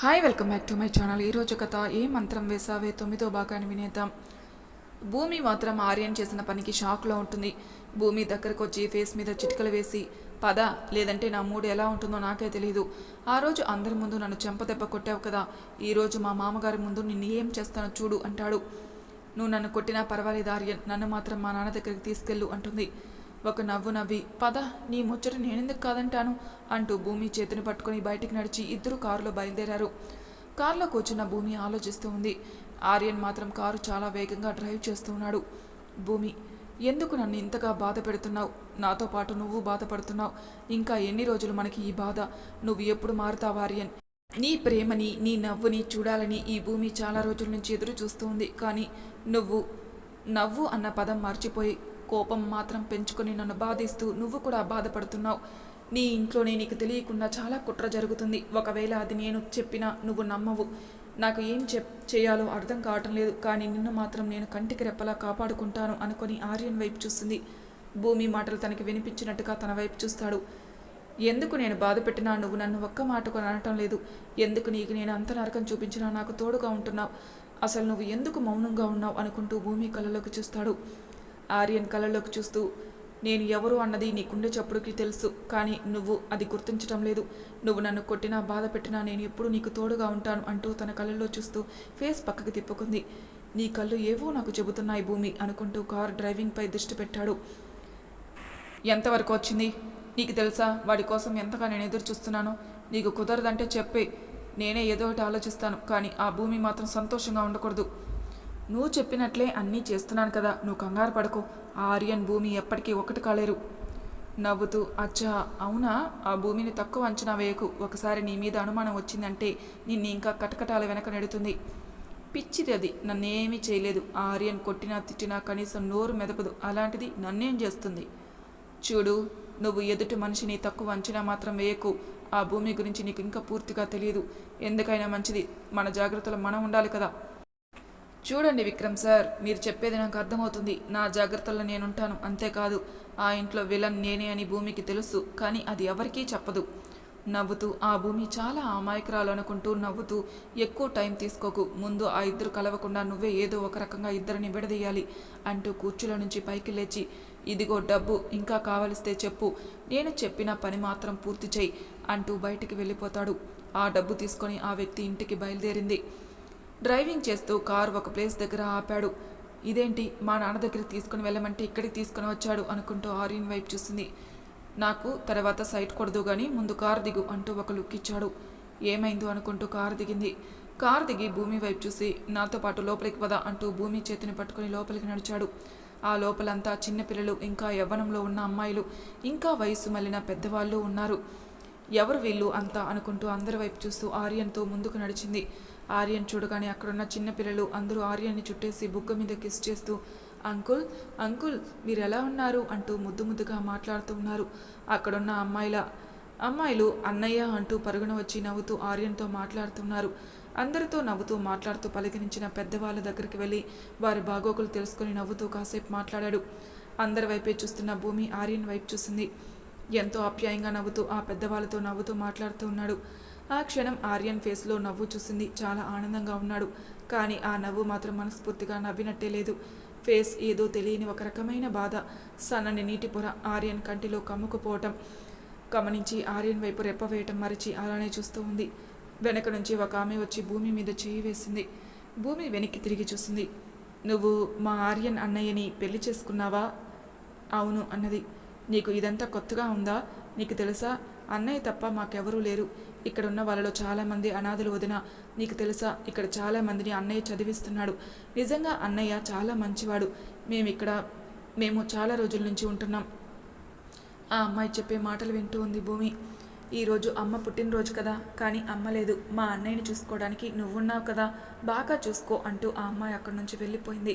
Hi welcome back to my channel ఈరోజు కథ ఏ మంత్రం వేసావే? తొమ్మిదో భాగాన్ని వినేద్దాం. భూమి మాత్రం ఆర్యన్ చేసిన పనికి షాక్లో ఉంటుంది. భూమి దగ్గరకు వచ్చి ఫేస్ మీద చిటికలు వేసి పద లేదంటే నా మూడు ఎలా ఉంటుందో నాకే తెలియదు ఆ రోజు అందరి ముందు నన్ను చెంపదెబ్బ కొట్టావు కదా. ఈరోజు మా మామగారి ముందు నిన్ను ఏం చేస్తానో చూడు అంటాడు. నువ్వు నన్ను కొట్టినా పర్వాలేదు ఆర్యన్. నన్ను మాత్రం మా నాన్న దగ్గరికి తీసుకెళ్ళు అంటుంది. ఒక నవ్వు నవ్వి పద నీ ముచ్చట నేనెందుకు కాదంటాను? అంటూ భూమి చేతిని పట్టుకొని బయటికి నడిచి ఇద్దరు కారులో బయలుదేరారు. కారులో కూర్చున్న భూమి ఆలోచిస్తూ ఉంది. ఆర్యన్ మాత్రం కారు చాలా వేగంగా డ్రైవ్ చేస్తూ ఉన్నాడు. భూమి ఎందుకు నన్ను ఇంతగా బాధ పెడుతున్నావు? నాతో పాటు నువ్వు బాధపడుతున్నావు. ఇంకా ఎన్ని రోజులు మనకి ఈ బాధ? నువ్వు ఎప్పుడు మారుతావు ఆర్యన్? నీ ప్రేమని నీ నవ్వుని చూడాలని ఈ భూమి చాలా రోజుల నుంచి ఎదురు చూస్తూ ఉంది. కానీ నువ్వు నవ్వు అన్న పదం మర్చిపోయి కోపం మాత్రం పెంచుకొని నన్ను బాధిస్తూ నువ్వు కూడా బాధపడుతున్నావు. నీ ఇంట్లోనే నీకు తెలియకుండా చాలా కుట్ర జరుగుతుంది. ఒకవేళ అది నేను చెప్పినా నువ్వు నమ్మవు. నాకు ఏం చెప్ చేయాలో అర్థం కావటం లేదు. కానీ నిన్ను మాత్రం నేను కంటికి రెప్పలా కాపాడుకుంటాను అనుకొని ఆర్యన్ వైపు చూస్తుంది. భూమి మాటలు తనకి వినిపించినట్టుగా తన వైపు చూస్తాడు. ఎందుకు నేను బాధ పెట్టినా నువ్వు నన్ను ఒక్క మాటకు అనటం లేదు. ఎందుకు నీకు నేను అంత నరకం చూపించినా నాకు తోడుగా ఉంటున్నావు. అసలు నువ్వు ఎందుకు మౌనంగా ఉన్నావు అనుకుంటూ భూమి కళ్ళలోకి చూస్తాడు. ఆర్యన్ కళ్ళలోకి చూస్తూ నేను ఎవరు అన్నది నీకుండే చప్పుడుకి తెలుసు కానీ నువ్వు అది గుర్తించటం లేదు. నువ్వు నన్ను కొట్టినా బాధ పెట్టినా నేను ఎప్పుడు నీకు తోడుగా ఉంటాను అంటూ తన కళ్ళల్లో చూస్తూ ఫేస్ పక్కకి తిప్పుకుంది. నీ కళ్ళు ఏవో నాకు చెబుతున్నాయి భూమి అనుకుంటూ కార్ డ్రైవింగ్పై దృష్టి పెట్టాడు. ఎంతవరకు వచ్చింది? నీకు తెలుసా? వాడి కోసం ఎంతగా నేను ఎదురు చూస్తున్నానో? నీకు కుదరదంటే చెప్పే. నేనే ఏదో ఒకటి ఆలోచిస్తాను కానీ ఆ భూమి మాత్రం సంతోషంగా ఉండకూడదు. నువ్వు చెప్పినట్లే అన్నీ చేస్తున్నాను కదా నువ్వు కంగారు పడకు. ఆ ఆర్యన్ భూమి ఎప్పటికీ ఒకటి కాలేరు. నవ్వుతూ అచ్చా అవునా? ఆ భూమిని తక్కువ అంచనా వేయకు. ఒకసారి నీ మీద అనుమానం వచ్చిందంటే నిన్ను ఇంకా కటకటాల వెనక నెడుతుంది. పిచ్చిది అది నన్నేమీ చేయలేదు. ఆ ఆర్యన్ కొట్టినా తిట్టినా కనీసం నోరు మెదపదు. అలాంటిది నన్నేం చేస్తుంది? చూడు నువ్వు ఎదుటి మనిషిని తక్కువ అంచనా మాత్రం వేయకు. ఆ భూమి గురించి నీకు ఇంకా పూర్తిగా తెలియదు. ఎందుకైనా మంచిది. మన జాగ్రత్తలో మనం ఉండాలి కదా. చూడండి విక్రమ్ సార్ మీరు చెప్పేది నాకు అర్థమవుతుంది. నా జాగ్రత్తల్లో నేనుంటాను. అంతేకాదు ఆ ఇంట్లో విలన్ నేనే అని భూమికి తెలుసు కానీ అది ఎవరికీ చెప్పదు. నవ్వుతూ ఆ భూమి చాలా అమాయకురాలు అనుకుంటూ నవ్వుతూ ఎక్కువ టైం తీసుకోకు. ముందు ఆ ఇద్దరు కలవకుండా నువ్వే ఏదో ఒక రకంగా ఇద్దరిని విడదీయాలి అంటూ కూర్చుల నుంచి పైకి లేచి ఇదిగో డబ్బు ఇంకా కావలిస్తే చెప్పు నేను చెప్పిన పని మాత్రం పూర్తి చేయి అంటూ బయటికి వెళ్ళిపోతాడు. ఆ డబ్బు తీసుకొని ఆ వ్యక్తి ఇంటికి బయలుదేరింది. డ్రైవింగ్ చేస్తూ కారు ఒక ప్లేస్ దగ్గర ఆపాడు. ఇదేంటి? మా నాన్న దగ్గర తీసుకుని వెళ్ళమంటే ఇక్కడికి తీసుకుని వచ్చాడు అనుకుంటూ ఆర్యన్ వైపు చూసింది. నాకు తర్వాత సైట్ కొడదు కానీ ముందు కారు దిగు అంటూ ఒక లుక్ ఇచ్చాడు. ఏమైందో అనుకుంటూ కారు దిగింది. కారు దిగి భూమి వైపు చూసి నాతో పాటు లోపలికి పద అంటూ భూమి చేతిని పట్టుకుని లోపలికి నడిచాడు. ఆ లోపలంతా చిన్నపిల్లలు ఇంకా యవ్వనంలో ఉన్న అమ్మాయిలు ఇంకా వయసు మళ్ళిన పెద్దవాళ్ళు ఉన్నారు. ఎవరు వీళ్ళు అంతా అనుకుంటూ అందరి వైపు చూస్తూ ఆర్యన్తో ముందుకు నడిచింది. ఆర్యన్ చూడగానే అక్కడున్న చిన్నపిల్లలు అందరూ ఆర్యన్ని చుట్టేసి బుగ్గ మీద కిస్ చేస్తూ అంకుల్ అంకుల్ మీరు ఎలా ఉన్నారు? అంటూ ముద్దు ముద్దుగా మాట్లాడుతూ ఉన్నారు. అక్కడున్న అమ్మాయిల అమ్మాయిలు అన్నయ్య అంటూ పరుగున వచ్చి నవ్వుతూ ఆర్యన్తో మాట్లాడుతున్నారు అందరితో నవ్వుతూ మాట్లాడుతూ పలకరించిన పెద్దవాళ్ళ దగ్గరికి వెళ్ళి వారి బాగోగులు తెలుసుకొని నవ్వుతూ కాసేపు మాట్లాడాడు. అందరి వైపే చూస్తున్న భూమి ఆర్యన్ వైపు చూసింది. ఎంతో ఆప్యాయంగా నవ్వుతూ ఆ పెద్దవాళ్ళతో నవ్వుతూ మాట్లాడుతూ ఉన్నాడు. ఆ క్షణం ఆర్యన్ ఫేస్లో నవ్వు చూసింది. చాలా ఆనందంగా ఉన్నాడు. కానీ ఆ నవ్వు మాత్రం మనస్ఫూర్తిగా నవ్వినట్టే లేదు. ఫేస్ ఏదో తెలియని ఒక రకమైన బాధ. సన్నని నీటి పొర ఆర్యన్ కంటిలో కమ్ముకుపోవటం. గమనించి ఆర్యన్ వైపు రెప్పవేయటం మరిచి అలానే చూస్తూ ఉంది. వెనక నుంచి ఒక ఆమె వచ్చి భూమి మీద చేయి వేసింది. భూమి వెనక్కి తిరిగి చూసింది. నువ్వు మా ఆర్యన్ అన్నయ్యని పెళ్ళి చేసుకున్నావా? అవును అన్నది. నీకు ఇదంతా కొత్తగా ఉందా? నీకు తెలుసా? అన్నయ్య తప్ప మాకెవరూ లేరు. ఇక్కడ ఉన్న వాళ్ళలో చాలామంది అనాథలు వదిన నీకు తెలుసా ఇక్కడ చాలామందిని అన్నయ్య చదివిస్తున్నాడు. నిజంగా అన్నయ్య చాలా మంచివాడు. మేము ఇక్కడ మేము చాలా రోజుల నుంచి ఉంటున్నాం. ఆ అమ్మాయి చెప్పే మాటలు వింటూ ఉంది భూమి. ఈరోజు అమ్మ పుట్టినరోజు కదా కానీ అమ్మ లేదు. మా అన్నయ్యని చూసుకోవడానికి నువ్వున్నావు కదా బాగా చూసుకో అంటూ ఆ అమ్మాయి అక్కడి నుంచి వెళ్ళిపోయింది.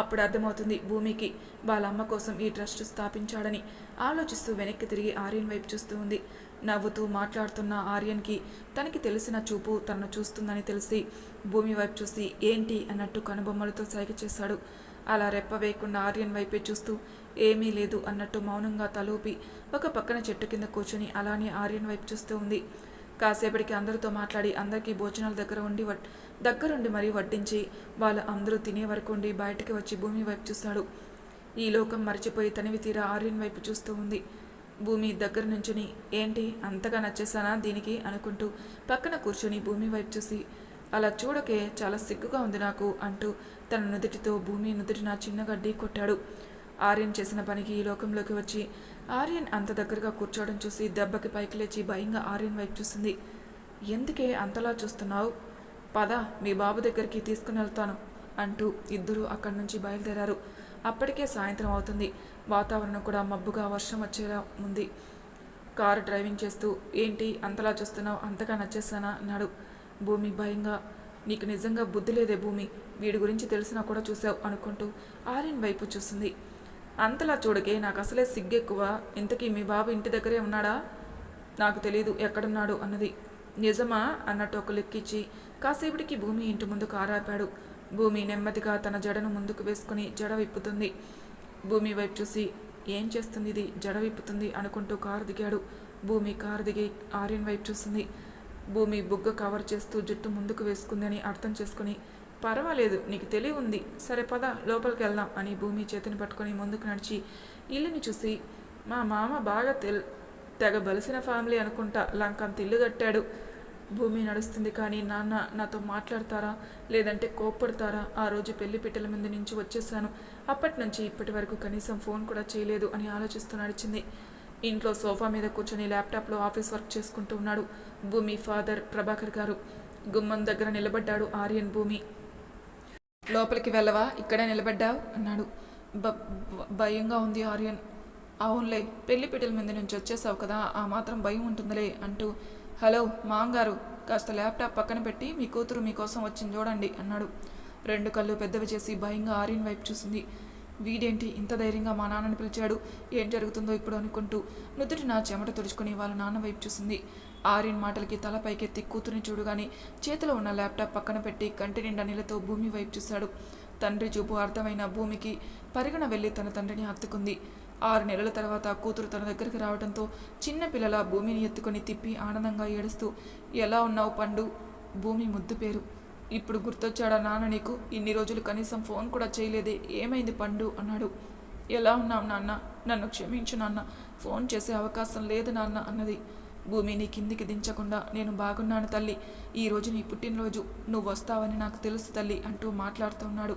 అప్పుడు అర్థమవుతుంది భూమికి వాళ్ళ అమ్మ కోసం ఈ ట్రస్ట్ స్థాపించాడని. ఆలోచిస్తూ వెనక్కి తిరిగి ఆర్యన్ వైపు చూస్తూ ఉంది. నవ్వుతూ మాట్లాడుతున్న ఆర్యన్కి తనకి తెలిసిన చూపు తనను చూస్తుందని తెలిసి భూమి వైపు చూసి ఏంటి అన్నట్టు కనుబొమ్మలతో సైగ చేశాడు. అలా రెప్ప వేయకుండా ఆర్యన్ వైపే చూస్తూ ఏమీ లేదు అన్నట్టు మౌనంగా తలూపి ఒక పక్కన చెట్టు కింద కూర్చుని అలానే ఆర్యన్ వైపు చూస్తూ ఉంది. కాసేపటికి అందరితో మాట్లాడి అందరికీ భోజనాల దగ్గర ఉండి వడ్- దగ్గరుండి మరీ వడ్డించి వాళ్ళు అందరూ తినే వరకు ఉండి బయటికి వచ్చి భూమి వైపు చూస్తాడు ఈ లోకం మర్చిపోయి తనివి తీరా ఆర్యన్ వైపు చూస్తూ ఉంది. భూమి దగ్గర నుంచుని ఏంటి? అంతగా నచ్చేసానా దీనికి? అనుకుంటూ పక్కన కూర్చొని భూమి వైపు చూసి అలా చూడకే చాలా సిగ్గుగా ఉంది నాకు అంటూ తన నుదుటితో భూమి నుదుటిన చిన్న గడ్డి కొట్టాడు. ఆర్యన్ చేసిన పనికి ఈ లోకంలోకి వచ్చి ఆర్యన్ అంత దగ్గరగా కూర్చోవడం చూసి దెబ్బకి పైకి లేచి భయంగా ఆర్యన్ వైపు చూసింది. ఎందుకే అంతలా చూస్తున్నావు? పద మీ బాబు దగ్గరికి తీసుకుని వెళ్తాను అంటూ ఇద్దరూ అక్కడి నుంచి బయలుదేరారు. అప్పటికే సాయంత్రం అవుతుంది. వాతావరణం కూడా మబ్బుగా వర్షం వచ్చేలా ఉంది. కారు డ్రైవింగ్ చేస్తూ ఏంటి అంతలా చూస్తున్నావు? అంతగా నచ్చేస్తానా? అన్నాడు. భూమి భయంగా నీకు నిజంగా బుద్ధి లేదే భూమి. వీడి గురించి తెలిసినా కూడా చూసావు అనుకుంటూ ఆర్యన్ వైపు చూస్తుంది అంతలా చూడకే నాకు అసలే సిగ్గెక్కువ. ఇంతకీ మీ బాబు ఇంటి దగ్గరే ఉన్నాడా? నాకు తెలీదు ఎక్కడున్నాడు? అన్నది. నిజమా? అన్నట్టు ఒక లెక్కిచ్చి కాసేపటికి భూమి ఇంటి ముందు కారాపాడు భూమి నెమ్మదిగా తన జడను ముందుకు వేసుకుని జడ విప్పుతుంది. భూమి వైపు చూసి ఏం చేస్తుంది ఇది? జడ విప్పుతుంది అనుకుంటూ కారు దిగాడు. భూమి కారు దిగి ఆర్యన్ వైపు చూస్తుంది భూమి బుగ్గ కవర్ చేస్తూ జుట్టు ముందుకు వేసుకుందని అర్థం చేసుకుని పర్వాలేదు నీకు తెలివి ఉంది. సరే పద లోపలికి వెళ్దాం అని భూమి చేతిని పట్టుకొని ముందుకు నడిచి ఇల్లుని చూసి మా మామ బాగా తెల్ తెగ బలిసిన ఫ్యామిలీ అనుకుంటా లంకంత ఇల్లు కట్టాడు. భూమి నడుస్తుంది కానీ నాన్న నాతో మాట్లాడతారా? లేదంటే కోప్పడతారా? ఆ రోజు పెళ్ళి పిట్టల మీద నుంచి వచ్చేసాను అప్పటి నుంచి ఇప్పటి వరకు కనీసం ఫోన్ కూడా చేయలేదు అని ఆలోచిస్తూ నడిచింది ఇంట్లో సోఫా మీద కూర్చొని ల్యాప్టాప్లో ఆఫీస్ వర్క్ చేసుకుంటూ ఉన్నాడు భూమి ఫాదర్ ప్రభాకర్ గారు. గుమ్మం దగ్గర నిలబడ్డాడు ఆర్యన్ భూమి. లోపలికి వెళ్ళవా? ఇక్కడే నిలబడ్డావు? అన్నాడు. బ- భయంగా ఉంది ఆర్యన్. అవునులే పెళ్ళి పిట్టల మీద నుంచి వచ్చేసావు కదా ఆ మాత్రం భయం ఉంటుందిలే అంటూ హలో మాంగారు. కాస్త ల్యాప్టాప్ పక్కన పెట్టి మీ కూతురు మీకోసం వచ్చింది చూడండి అన్నాడు. రెండు కళ్ళు పెద్దవి చేసి భయంగా ఆర్యన్ వైపు చూసింది. వీడేంటి ఇంత ధైర్యంగా మా నాన్నని పిలిచాడు? ఏం జరుగుతుందో ఇప్పుడు అనుకుంటూ నుదుటి నా చెమట తుడుచుకుని వాళ్ళ నాన్న వైపు చూసింది. ఆర్యన్ మాటలకి తల పైకెత్తి కూతురిని చూడగానే చేతిలో ఉన్న ల్యాప్టాప్ పక్కన పెట్టి కంటి నిండా నీళ్ళతో భూమి వైపు చూశాడు. తండ్రి చూపు అర్థమైన భూమికి పరిగణ వెళ్ళి తన తండ్రిని హత్తుకుంది. ఆరు నెలల తర్వాత కూతురు తన దగ్గరికి రావడంతో చిన్న పిల్లల భూమిని ఎత్తుకొని తిప్పి ఆనందంగా ఏడుస్తూ ఎలా ఉన్నావు పండు? భూమి ముద్దు పేరు. ఇప్పుడు గుర్తొచ్చాడా నాన్న నీకు? ఇన్ని రోజులు కనీసం ఫోన్ కూడా చేయలేదే. ఏమైంది పండు? అన్నాడు. ఎలా ఉన్నావు నాన్న? నన్ను క్షమించు నాన్న. ఫోన్ చేసే అవకాశం లేదు నాన్న అన్నది. భూమిని కిందికి దించకుండా నేను బాగున్నాను తల్లి. ఈ రోజు నీ పుట్టినరోజు. నువ్వు వస్తావని నాకు తెలుసు తల్లి అంటూ మాట్లాడుతూ ఉన్నాడు.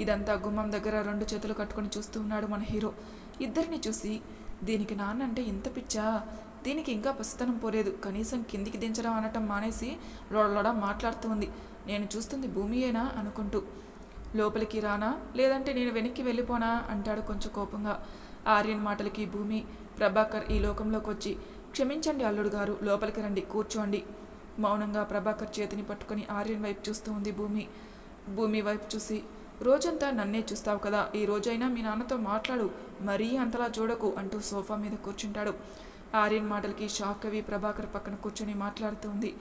ఇదంతా గుమ్మం దగ్గర రెండు చేతులు కట్టుకొని చూస్తూ ఉన్నాడు మన హీరో. ఇద్దరిని చూసి దీనికి నాన్న అంటే ఇంత పిచ్చా? దీనికి ఇంకా పసితనం పోలేదు. కనీసం కిందికి దించడం అనటం మానేసి లోడలోడ మాట్లాడుతూ ఉంది. నేను చూస్తుంది భూమియేనా? అనుకుంటూ. లోపలికి రానా? లేదంటే నేను వెనక్కి వెళ్ళిపోనా? అంటాడు కొంచెం కోపంగా. ఆర్యన్ మాటలకి భూమి ప్రభాకర్ ఈ లోకంలోకి వచ్చి క్షమించండి అల్లుడు గారు లోపలికి రండి కూర్చోండి. మౌనంగా ప్రభాకర్ చేతిని పట్టుకొని ఆర్యన్ వైపు చూస్తూ ఉంది భూమి. భూమి వైపు చూసి రోజంతా నన్నే చూస్తావు కదా. ఈ రోజైనా మీ నాన్నతో మాట్లాడు. మరీ అంతలా చూడకు అంటూ సోఫా మీద కూర్చుంటాడు. ఆర్యన్ మాటలకి షాక్ అవి ప్రభాకర్ పక్కన కూర్చొని మాట్లాడుతూ ఉంది.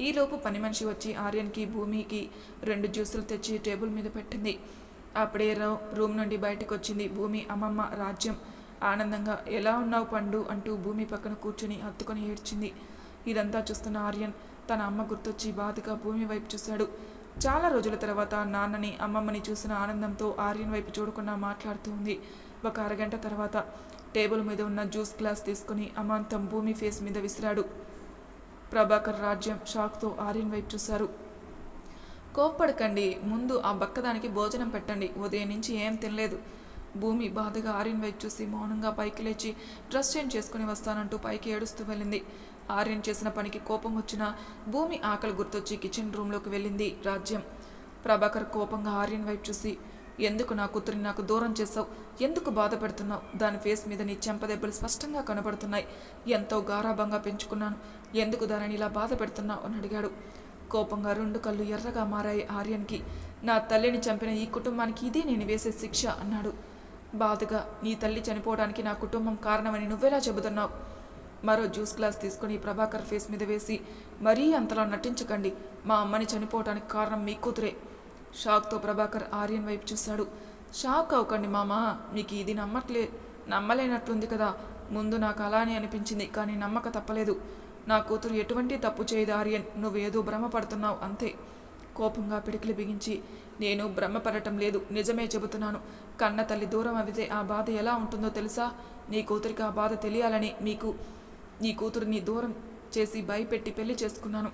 ఈలోపు పని మనిషి వచ్చి ఆర్యన్కి భూమికి రెండు జ్యూసులు తెచ్చి టేబుల్ మీద పెట్టింది. అప్పుడే రూమ్ నుండి బయటకు వచ్చింది భూమి. అమ్మమ్మ రాజ్యం. ఆనందంగా ఎలా ఉన్నావు పండు? అంటూ భూమి పక్కన కూర్చుని హత్తుకొని ఏడ్చింది. ఇదంతా చూస్తున్న ఆర్యన్ తన అమ్మ గుర్తొచ్చి బాధగా భూమి వైపు చూశాడు. చాలా రోజుల తర్వాత నాన్నని అమ్మమ్మని చూసిన ఆనందంతో ఆర్యన్ వైపు చూడకుండా మాట్లాడుతూ ఉంది. ఒక అరగంట తర్వాత టేబుల్ మీద ఉన్న జ్యూస్ గ్లాస్ తీసుకుని అమాంతం భూమి ఫేస్ మీద విసిరాడు. ప్రభాకర్ రాజ్యం షాక్తో ఆర్యన్ వైపు చూశారు. కోప్పడకండి ముందు ఆ బక్కదానికి భోజనం పెట్టండి ఉదయం నుంచి ఏం తినలేదు. భూమి బాధగా ఆర్యన్ వైపు చూసి మౌనంగా పైకి లేచి డ్రెస్ చేంజ్ చేసుకుని వస్తానంటూ పైకి ఏడుస్తూ వెళ్ళింది. ఆర్యన్ చేసిన పనికి కోపం వచ్చిన భూమి ఆకలి గుర్తొచ్చి కిచెన్ రూమ్లోకి వెళ్ళింది రాజ్యం. ప్రభాకర్ కోపంగా ఆర్యన్ వైపు చూసి ఎందుకు నా కూతురిని నాకు దూరం చేసావు ఎందుకు బాధ పెడుతున్నావు దాని ఫేస్ మీద నీ చెంపదెబ్బలు స్పష్టంగా కనబడుతున్నాయి ఎంతో గారాభంగా పెంచుకున్నాను. ఎందుకు దానిని ఇలా బాధ పెడుతున్నావు అని అడిగాడు. కోపంగా రెండు కళ్ళు ఎర్రగా మారాయి ఆర్యన్కి. నా తల్లిని చంపిన ఈ కుటుంబానికి ఇదే నేను వేసే శిక్ష అన్నాడు. బాధగా నీ తల్లి చనిపోవడానికి నా కుటుంబం కారణమని నువ్వెలా చెబుతున్నావు? మరో జ్యూస్ గ్లాస్ తీసుకుని ప్రభాకర్ ఫేస్ మీద వేసి మరీ అంతలా నటించకండి. మా అమ్మని చనిపోవడానికి కారణం మీ కూతురే. షాక్తో ప్రభాకర్ ఆర్యన్ వైపు చూశాడు. షాక్ అవ్వకండి మామ మీకు ఇది నమ్మట్లే నమ్మలేనట్లుంది కదా. ముందు నాకు అలానే అనిపించింది కానీ నమ్మక తప్పలేదు. నా కూతురు ఎటువంటి తప్పు చేయదు ఆర్యన్ నువ్వేదో భ్రమపడుతున్నావు అంతే. కోపంగా పిడికిలి బిగించి నేను భ్రమపడటం లేదు నిజమే చెబుతున్నాను. కన్న తల్లి దూరం అవితే ఆ బాధ ఎలా ఉంటుందో తెలుసా? నీ కూతురికి ఆ బాధ తెలియాలని మీకు నీ కూతురిని దూరం చేసి భయపెట్టి పెళ్ళి చేసుకున్నాను.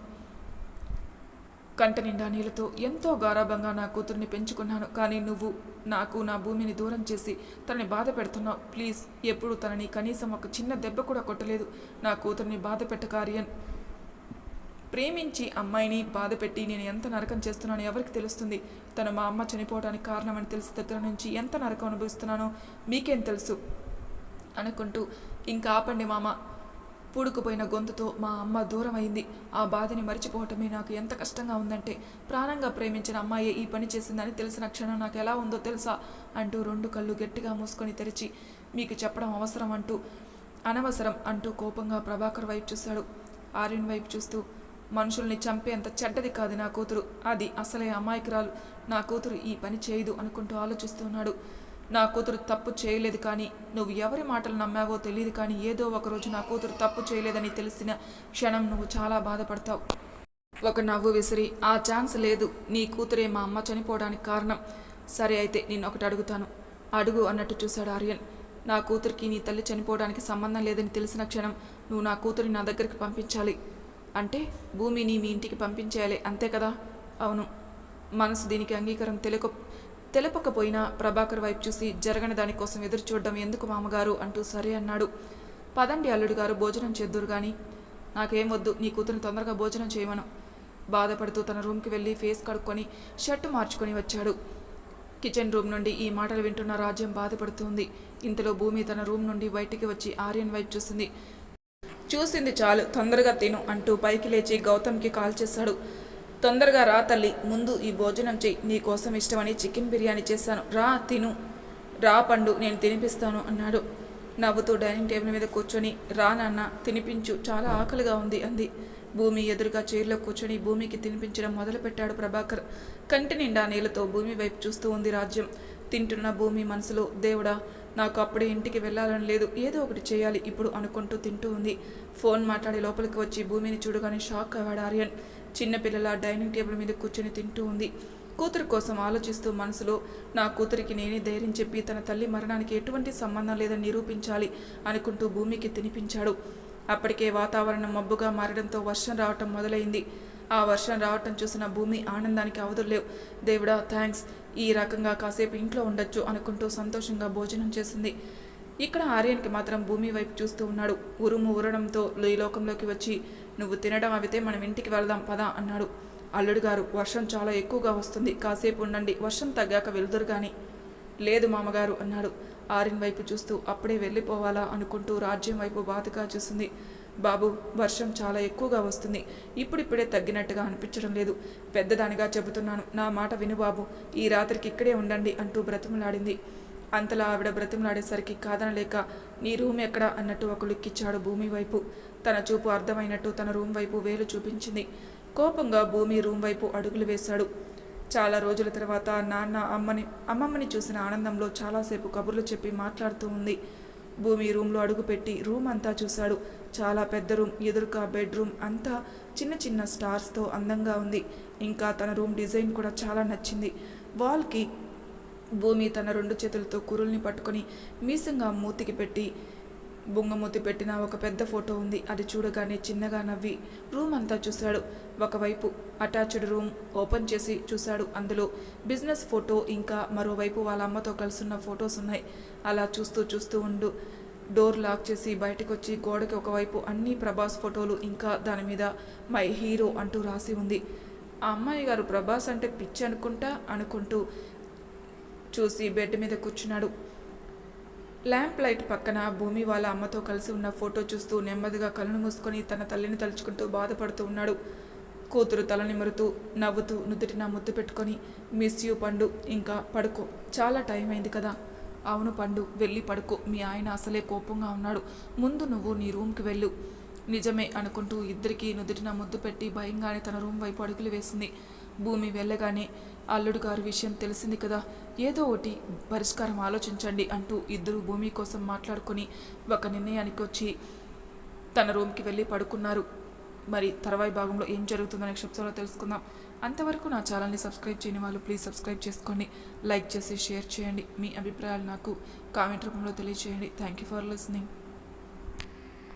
కంట నిండా నీళ్ళతో ఎంతో గారాభంగా నా కూతుర్ని పెంచుకున్నాను. కానీ నువ్వు నాకు నా భూమిని దూరం చేసి తనని బాధ పెడుతున్నావు. ప్లీజ్ ఎప్పుడు తనని కనీసం ఒక చిన్న దెబ్బ కూడా కొట్టలేదు. నా కూతుర్ని బాధ పెట్టకారియన్ ప్రేమించి అమ్మాయిని బాధ పెట్టి నేను ఎంత నరకం చేస్తున్నానో ఎవరికి తెలుస్తుంది? తను మా అమ్మ చనిపోవడానికి కారణమని తెలిసి దగ్గర నుంచి ఎంత నరకం అనుభవిస్తున్నానో మీకేం తెలుసు? అనుకుంటూ ఇంకా ఆపండి మామ. పూడుకుపోయిన గొంతుతో మా అమ్మ దూరం అయింది ఆ బాధని మరిచిపోవటమే నాకు ఎంత కష్టంగా ఉందంటే ప్రాణంగా ప్రేమించిన అమ్మాయే ఈ పని చేసిందని తెలిసిన క్షణం నాకు ఎలా ఉందో తెలుసా? అంటూ రెండు కళ్ళు గట్టిగా మూసుకొని తెరిచి మీకు చెప్పడం అవసరం అంటూ అనవసరం అంటూ కోపంగా ప్రభాకర్ వైపు చూశాడు. ఆర్యన్ వైపు చూస్తూ మనుషుల్ని చంపేంత చెడ్డది కాదు నా కూతురు. అది అసలే అమాయకురాలు. నా కూతురు ఈ పని చేయదు అనుకుంటూ ఆలోచిస్తున్నాడు నా కూతురు తప్పు చేయలేదు కానీ నువ్వు ఎవరి మాటలు నమ్మావో తెలియదు కానీ ఏదో ఒకరోజు నా కూతురు తప్పు చేయలేదని తెలిసిన క్షణం నువ్వు చాలా బాధపడతావు. ఒక నవ్వు విసిరి ఆ ఛాన్స్ లేదు. నీ కూతురే మా అమ్మ చనిపోవడానికి కారణం. సరే అయితే నేను ఒకటి అడుగుతాను. అడుగు అన్నట్టు చూశాడు ఆర్యన్. నా కూతురికి నీ తల్లి చనిపోవడానికి సంబంధం లేదని తెలిసిన క్షణం నువ్వు నా కూతురిని నా దగ్గరికి పంపించాలి. అంటే భూమిని మీ ఇంటికి పంపించేయాలి. అంతే కదా? అవును. మనసు దీనికి అంగీకారం తెలియక తెలపకపోయినా ప్రభాకర్ వైపు చూసి జరగని దానికోసం ఎదురు చూడడం ఎందుకు మామగారు అంటూ సరే అన్నాడు. పదండి అల్లుడు గారు భోజనం చేద్దురు గాని. నాకేం వద్దు నీ కూతురిని తొందరగా భోజనం చేయమను. బాధపడుతూ తన రూమ్కి వెళ్ళి ఫేస్ కడుక్కొని షర్టు మార్చుకొని వచ్చాడు. కిచెన్ రూమ్ నుండి ఈ మాటలు వింటున్న రాజ్యం బాధపడుతుంది. ఇంతలో భూమి తన రూమ్ నుండి బయటికి వచ్చి ఆర్యన్ వైపు చూసింది. చూసింది చాలు తొందరగా తిను అంటూ పైకి లేచి గౌతమ్కి కాల్ చేశాడు. తొందరగా రా తల్లి ముందు ఈ భోజనం చెయ్యి నీకోసం ఇష్టమని చికెన్ బిర్యానీ చేశాను. రా తిను. రా పండు నేను తినిపిస్తాను అన్నాడు. నవ్వుతూ డైనింగ్ టేబుల్ మీద కూర్చొని రా నాన్న తినిపించు. చాలా ఆకలిగా ఉంది అంది. భూమి ఎదురుగా చైర్లో కూర్చొని భూమికి తినిపించడం మొదలుపెట్టాడు ప్రభాకర్. కంటి నిండా నీళ్ళతో భూమి వైపు చూస్తూ ఉంది రాజ్యం. తింటున్న భూమి మనసులో దేవుడా నాకు అప్పుడే ఇంటికి వెళ్ళాలని లేదు. ఏదో ఒకటి చేయాలి. ఇప్పుడు అనుకుంటూ తింటూ ఉంది. ఫోన్ మాట్లాడి లోపలికి వచ్చి భూమిని చూడగానే షాక్ అయ్యాడు ఆర్యన్. చిన్నపిల్లల డైనింగ్ టేబుల్ మీద కూర్చొని తింటూ ఉంది. కూతురు కోసం ఆలోచిస్తూ మనసులో నా కూతురికి నేనే ధైర్యం చెప్పి తన తల్లి మరణానికి ఎటువంటి సంబంధం లేదని నిరూపించాలి అనుకుంటూ భూమికి తినిపించాడు. అప్పటికే వాతావరణం మబ్బుగా మారడంతో వర్షం రావటం మొదలైంది. ఆ వర్షం రావటం చూసిన భూమి ఆనందానికి అవధులేవు దేవుడా థ్యాంక్స్ ఈ రకంగా కాసేపు ఇంట్లో ఉండొచ్చు అనుకుంటూ సంతోషంగా భోజనం చేసింది. ఇక్కడ ఆర్యన్కి మాత్రం భూమి వైపు చూస్తూ ఉన్నాడు. ఉరుము ఉరడంతో ఈ లోకంలోకి వచ్చి నువ్వు తినడం అవితే మనం ఇంటికి వెళ్దాం పదా అన్నాడు. అల్లుడు గారు వర్షం చాలా ఎక్కువగా వస్తుంది కాసేపు ఉండండి వర్షం తగ్గాక వెళ్దురు గాని. లేదు మామగారు అన్నాడు. ఆర్యన్ వైపు చూస్తూ అప్పుడే వెళ్ళిపోవాలా అనుకుంటూ రాజ్యం వైపు బాధగా చూసింది. బాబు వర్షం చాలా ఎక్కువగా వస్తుంది ఇప్పుడిప్పుడే తగ్గినట్టుగా అనిపించడం లేదు. పెద్దదానిగా చెబుతున్నాను నా మాట విను బాబు ఈ రాత్రికి ఇక్కడే ఉండండి అంటూ బ్రతిమలాడింది. అంతలా ఆవిడ బ్రతిమలాడేసరికి కాదనలేక నీ రూమ్ ఎక్కడ అన్నట్టు ఒక లుక్కిచ్చాడు భూమి వైపు. తన చూపు అర్థమైనట్టు తన రూమ్ వైపు వేలు చూపించింది. కోపంగా భూమి రూమ్ వైపు అడుగులు వేశాడు. చాలా రోజుల తర్వాత నాన్న అమ్మని అమ్మమ్మని చూసిన ఆనందంలో చాలాసేపు కబుర్లు చెప్పి మాట్లాడుతూ ఉంది. భూమి రూమ్లో అడుగుపెట్టి రూమ్ అంతా చూశాడు. చాలా పెద్ద రూమ్ ఎదురుగా బెడ్రూమ్ అంతా చిన్న చిన్న స్టార్స్తో అందంగా ఉంది. ఇంకా తన రూమ్ డిజైన్ కూడా చాలా నచ్చింది. వాల్కి భూమి తన రెండు చేతులతో కురుల్ని పట్టుకొని మీసంగా మూతికి పెట్టి బొంగమూతి పెట్టిన ఒక పెద్ద ఫోటో ఉంది. అది చూడగానే చిన్నగా నవ్వి రూమ్ అంతా చూశాడు. ఒకవైపు అటాచ్డ్ రూమ్ ఓపెన్ చేసి చూశాడు. అందులో బిజినెస్ ఫోటో ఇంకా మరోవైపు వాళ్ళ అమ్మతో కలుసున్న ఫొటోస్ ఉన్నాయి. అలా చూస్తూ చూస్తూ ఉండు డోర్ లాక్ చేసి బయటకు వచ్చి గోడకి ఒకవైపు అన్ని ప్రభాస్ ఫోటోలు ఇంకా దాని మీద మై హీరో అంటూ రాసి ఉంది. ఆ అమ్మాయి గారు ప్రభాస్ అంటే పిచ్చి అనుకుంటా అనుకుంటూ చూసి బెడ్ మీద కూర్చున్నాడు. ల్యాంప్ లైట్ పక్కన భూమి వాళ్ళ అమ్మతో కలిసి ఉన్న ఫోటో చూస్తూ నెమ్మదిగా కళ్ళను మూసుకొని తన తల్లిని తలుచుకుంటూ బాధపడుతూ ఉన్నాడు. కూతురు తల నిమురుతూ నవ్వుతూ నుదుటిన ముద్దు పెట్టుకొని మిస్ యూ పండు ఇంకా పడుకో. చాలా టైం అయింది కదా. అవును పండు వెళ్ళి పడుకో. మీ ఆయన అసలే కోపంగా ఉన్నాడు. ముందు నువ్వు నీ రూమ్కి వెళ్ళు. నిజమే అనుకుంటూ ఇద్దరికీ నుదుటిన ముద్దు పెట్టి భయంగానే తన రూమ్ వైపు అడుగులు వేసింది. భూమి వెళ్ళగానే అల్లుడు గారి విషయం తెలిసింది కదా. ఏదో ఒకటి పరిష్కారం ఆలోచించండి అంటూ ఇద్దరు భూమి కోసం మాట్లాడుకొని ఒక నిర్ణయానికి వచ్చి తన రూమ్కి వెళ్ళి పడుకున్నారు. మరి తర్వాయి భాగంలో ఏం జరుగుతుందో నెక్స్ట్ తెలుసుకుందాం. అంతవరకు నా ఛానల్ని సబ్స్క్రైబ్ చేయని వాళ్ళు ప్లీజ్ సబ్స్క్రైబ్ చేసుకోండి. లైక్ చేసి షేర్ చేయండి. మీ అభిప్రాయాలు నాకు కామెంట్ రూపంలో తెలియజేయండి థ్యాంక్ యూ ఫర్ లిసనింగ్.